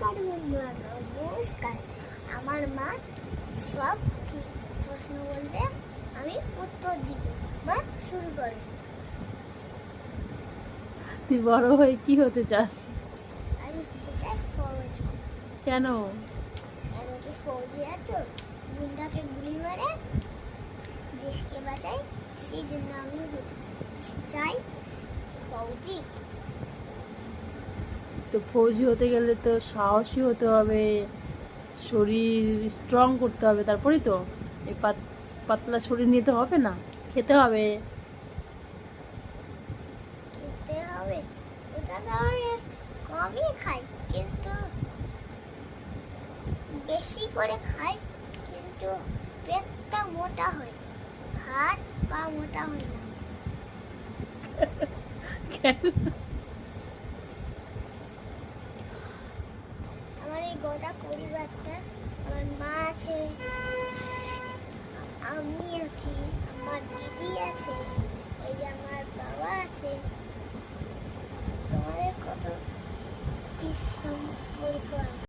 নমস্কার। বন্ধুরা নমস্কার আমার মা সব ঠিক প্রশ্ন বলবে আমি উত্তর দিব বা শুরু করব তুই বড় হয়ে কি হতে চাস? আমি হতে চাই ফৌজি। কেন? আমি কি ফৌজি আছো গুন্ডাকে গুলি মারে দেশকে বাঁচাই সেই জন্য আমি হতে চাই ফৌজি। তো ফৌজি হতে গেলে তো সাহসী হতে হবে শরীর স্ট্রং করতে হবে তারপরেই তো এই পাত- পাতলা শরীর নিতে হবে না খেতে হবে খেতে হবে কমই খাই কিন্তু বেশি করে খাই কিন্তু পেটটা মোটা হয় হাত পা মোটা হয় না কেন? আমার এই গোটা পরিবারটা, আমার মা আছে, আমি আছি, আমার দিদি আছে, এই যে আমার বাবা আছে। তোমাদের কত সম্পর্ক